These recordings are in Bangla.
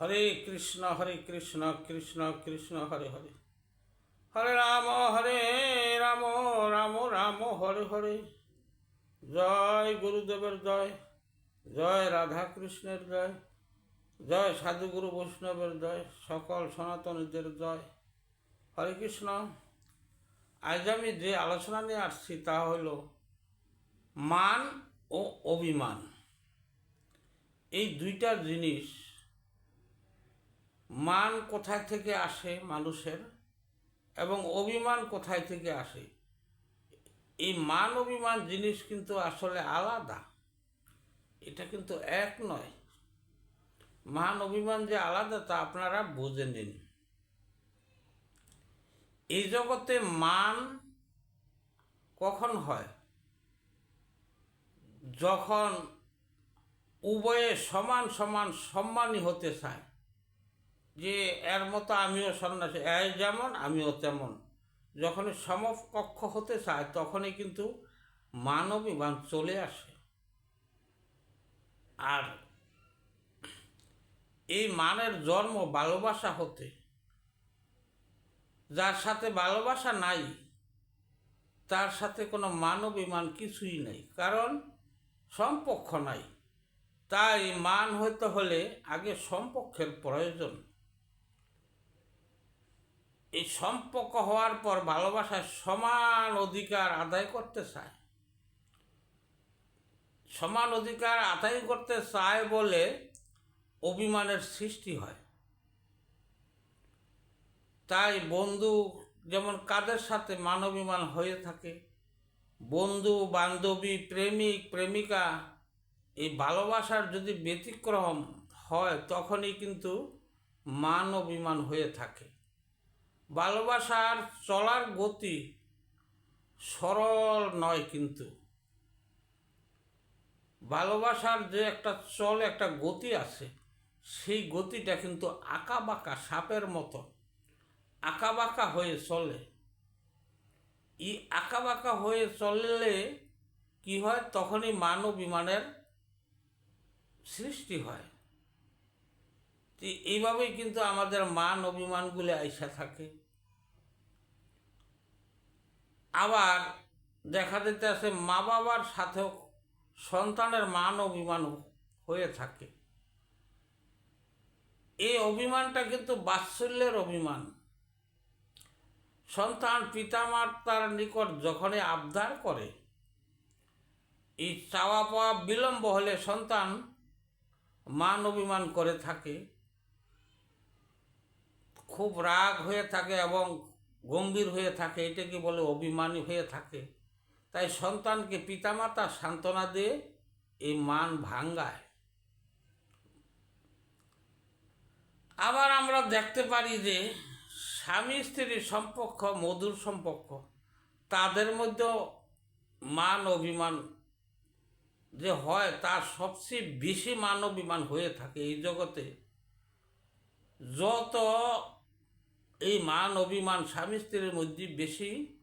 হরে কৃষ্ণ হরে কৃষ্ণ কৃষ্ণ কৃষ্ণ, হরে হরে। হরে রাম হরে রাম রাম রাম, হরে হরে। জয় গুরুদেবের জয় জয় রাধা কৃষ্ণের জয় জয় সাধুগুরু বৈষ্ণবের জয়, সকল সনাতনীদের জয়। হরে কৃষ্ণ। আজ আমি যে আলোচনা নিয়ে আসছি তা হল মান ও অভিমান। এই দুইটা জিনিস মান কোথায় থেকে আসে মানুষের এবং অভিমান কোথায় থেকে আসে? এই মান অভিমান জিনিস কিন্তু আসলে আলাদা। এটা কিন্তু এক নয়। মান অভিমান যে আলাদা, তা আপনারা বুঝে নিন। এই জগতে মান কখন হয়? যখন উভয়ে সমান সমান সম্মানী হতে চায়। যে এর মতো আমিও সন্ন্যাসী, এ যেমন, আমিও তেমন। যখনই সমকক্ষ হতে চায়, তখনই কিন্তু মানবিমান চলে আসে। আর এই মানের জন্ম ভালোবাসা হতে, যার সাথে ভালোবাসা নাই, তার সাথে কোনো মানবিমান কিছুই নেই, কারণ সম্পক্ষ নাই। তাই মান হইতে হলে আগে সম্পর্কের প্রয়োজন। এই সম্পর্ক হওয়ার পর ভালোবাসায় সমান অধিকার আদায় করতে চায়। সমান অধিকার আদায় করতে চায় বলে অভিমানের সৃষ্টি হয়। তাই বন্ধু যেমন কাদের সাথে মানবিমান হয়ে থাকে, বন্ধু, বান্ধবী, প্রেমিক, প্রেমিকা, এই ভালোবাসার যদি ব্যতিক্রম হয় তখনই কিন্তু মান অভিমান হয়ে থাকে। ভালোবাসার চলার গতি সরল নয় কিন্তু। ভালোবাসার যে একটা চল একটা গতি আছে, সেই গতিটা কিন্তু আঁকা বাঁকা সাপের মতো আঁকা বাঁকা হয়ে চলে। এই আঁকা বাঁকা হয়ে চললে কি হয়? তখনই মান বিমানের সৃষ্টি হয়। এইভাবেই কিন্তু আমাদের মান অভিমানগুলি আইসা থাকে। আবার দেখা যেতে আছে মা বাবার সাথেও সন্তানের মান অভিমান হয়ে থাকে। এই অভিমানটা কিন্তু বাৎসল্যের অভিমান। সন্তান পিতামাতার নিকট যখনই আবদার করে, এই চাওয়া পাওয়া বিলম্ব হলে সন্তান মান অভিমান করে থাকে। খুব রাগ হয়ে থাকে এবং গম্ভীর হয়ে থাকে, এটাকে বলে অভিমানী হয়ে থাকে। তাই সন্তানকে পিতামাতা সান্ত্বনা দিয়ে এই মান ভাঙ্গায়। আবার আমরা দেখতে পারি যে স্বামী স্ত্রীর সম্পর্ক, মধুর সম্পর্ক, তাদের মধ্যেও মান অভিমান যে হয়, তার সবচেয়ে বেশি মান অভিমান হয়ে থাকে এই জগতে। যত এই মান অভিমান স্বামী স্ত্রীর মধ্যে বেশি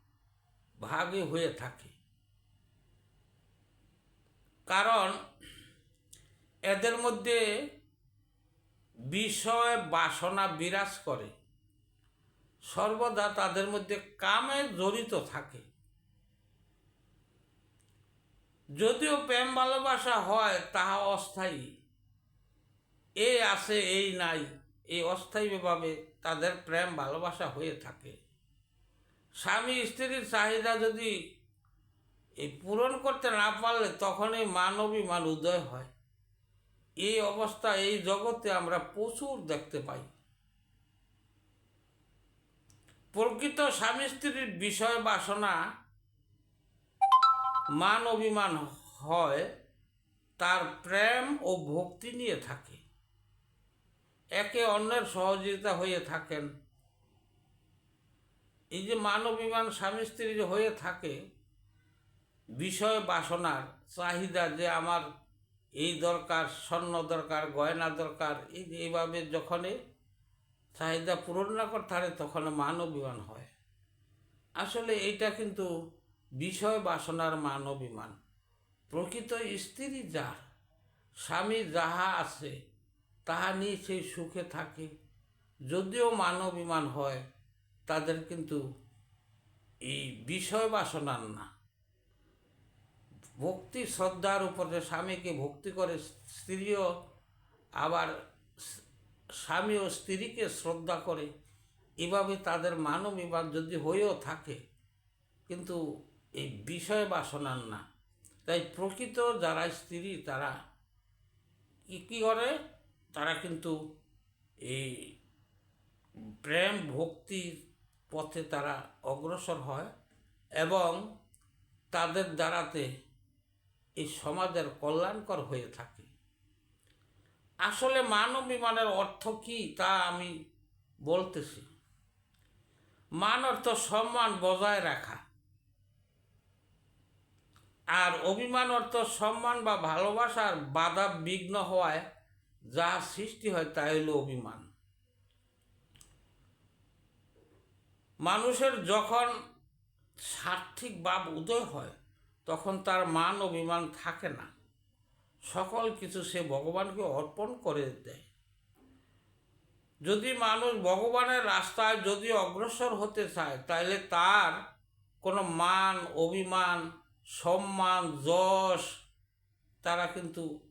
ভাগে হয়ে থাকে। কারণ এদের মধ্যে বিষয় বাসনা বিরাজ করে। সর্বদা তাদের মধ্যে কামে জড়িত থাকে। যদিও প্রেম ভালোবাসা হয়, তাহা অস্থায়ী। এ আছে, এই নাই এই অস্থায়ীভাবে তাদের প্রেম, ভালোবাসা হয়ে থাকে। স্বামী স্ত্রীর চাহিদা যদি এই পূরণ করতে না পারলে তখনই মানবী মান উদয় হয়। এই অবস্থা, এই জগতে আমরা প্রচুর দেখতে পাই। প্রকৃত স্বামী স্ত্রীর বিষয় বাসনা মান অভিমান হয়, তার প্রেম ও ভক্তি নিয়ে থাকে। একে অন্যের সহযোগিতা হয়ে থাকেন। এই যে মান অভিমান স্বামী স্ত্রীর হয়ে থাকে, বিষয় বাসনার চাহিদা যে আমার এই দরকার, স্বর্ণ দরকার, গয়না দরকার, এই যে এইভাবে যখনই চাহিদা পূরণ না করতে পারে তখন মান অভিমান হয়। আসলে এইটা কিন্তু বিষয় বাসনার মান অভিমান প্রকৃত স্ত্রী যার, স্বামী যাহা আছে তাহা নিয়ে সেই সুখে থাকে। যদিও মানবিমান হয়, তাদের কিন্তু এই বিষয় বাসনার না। ভক্তি শ্রদ্ধার উপরে স্বামীকে ভক্তি করে স্ত্রীও আবার স্বামী ও স্ত্রীকে শ্রদ্ধা করে, এভাবে তাদের মানব বিবাদ যদি হয়েও থাকে, কিন্তু এই বিষয় বাসনার না। তাই প্রকৃত যারা স্ত্রী, তারা কি, কী করে? তারা কিন্তু এই প্রেম ভক্তির পথে তারা অগ্রসর হয় এবং তাদের দ্বারাতে এই সমাজের কল্যাণকর হয়ে থাকে। আসলে মানব বিমানের অর্থ কি তা আমি বলতেছি। মান অর্থ সম্মান বজায় রাখা। আর অভিমান অর্থ সম্মান বা ভালোবাসার বাধা বিঘ্ন হওয়ায় যা সৃষ্টি হয় তা হলো অভিমান। মানুষের যখন সার্থিক ভাব উদয় হয়, তখন তার মান অভিমান থাকে না। সকল কিছু সে ভগবানকে অর্পণ করে দেয়। যদি মানুষ ভগবানের রাস্তায় যদি অগ্রসর হতে চায় তাহলে তার কোনো মান, অভিমান, সম্মান, যশ, তারা কিন্তু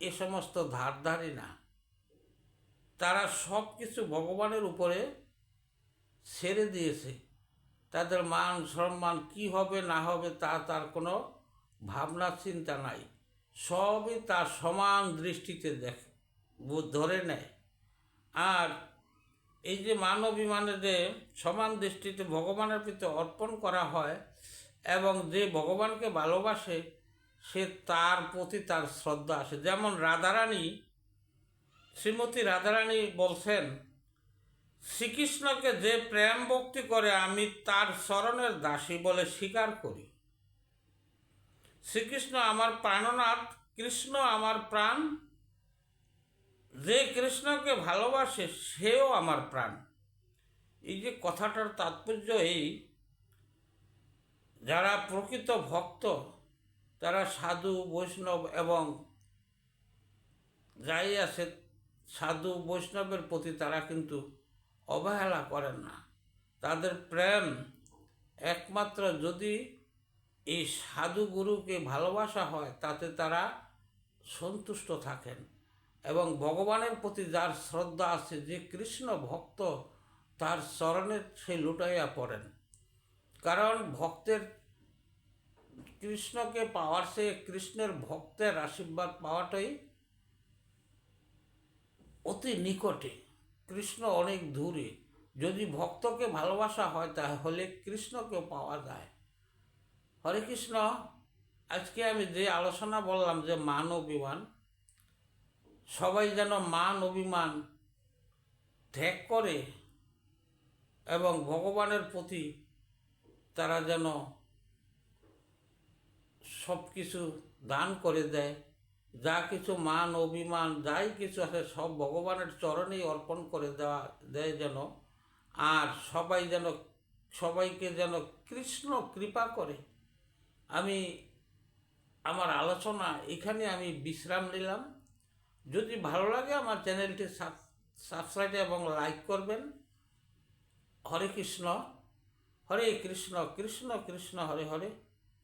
এ সমস্ত ধারধারি না। তারা সব কিছু ভগবানের উপরে ছেড়ে দিয়েছে। তাদের মান সম্মান কি হবে না হবে তা তার কোনো ভাবনা চিন্তা নাই। সবই তার সমান দৃষ্টিতে দেখে ধরে নেয়। আর এই যে মানবিমানে যে সমান দৃষ্টিতে ভগবানের প্রতি অর্পণ করা হয় এবং যে ভগবানকে ভালোবাসে সে তার প্রতি তার শ্রদ্ধা আসে। যেমন রাধারানী, শ্রীমতী রাধারানী বলছেন, শ্রীকৃষ্ণকে যে প্রেম ভক্তি করে, আমি তার চরণের দাসী বলে স্বীকার করি। শ্রীকৃষ্ণ আমার প্রাণনাথ, কৃষ্ণ আমার প্রাণ। যে কৃষ্ণকে ভালোবাসে, সেও আমার প্রাণ। এই যে কথাটার তাৎপর্য এই, যারা প্রকৃত ভক্ত তারা সাধু, বৈষ্ণব এবং যাই আছে, সাধু, বৈষ্ণবের প্রতি তারা কিন্তু অবহেলা করেন না। তাদের প্রেম একমাত্র যদি এই সাধু গুরুকে ভালোবাসা হয়, তাতে তারা সন্তুষ্ট থাকেন এবং ভগবানের প্রতি যার শ্রদ্ধা আছে, যে কৃষ্ণ ভক্ত, তার চরণে সে লুটাইয়া পড়েন। কারণ ভক্তের কৃষ্ণকে পাওয়ার, সে কৃষ্ণের ভক্তের আশীর্বাদ পাওয়াটাই অতি নিকটে। কৃষ্ণ অনেক দূরে। যদি ভক্তকে ভালোবাসা হয়, তাহলে কৃষ্ণকেও পাওয়া যায়। হরে কৃষ্ণ, আজকে আমি যে আলোচনা বললাম যে মান অভিমান, সবাই যেন মান অভিমান ত্যাগ করে এবং ভগবানের প্রতি তারা যেন সব কিছু দান করে দেয়। যা কিছু মান, অভিমান, যাই কিছু আছে, সব ভগবানের চরণেই অর্পণ করে দেওয়া, দেয় যেন। আর সবাই যেন, সবাইকে যেন কৃষ্ণ কৃপা করে। আমি, আমার আলোচনা এখানে আমি বিশ্রাম নিলাম। যদি ভালো লাগে আমার চ্যানেলটি সাবস্ক্রাইব এবং লাইক করবেন। হরে কৃষ্ণ হরে কৃষ্ণ কৃষ্ণ কৃষ্ণ, হরে হরে।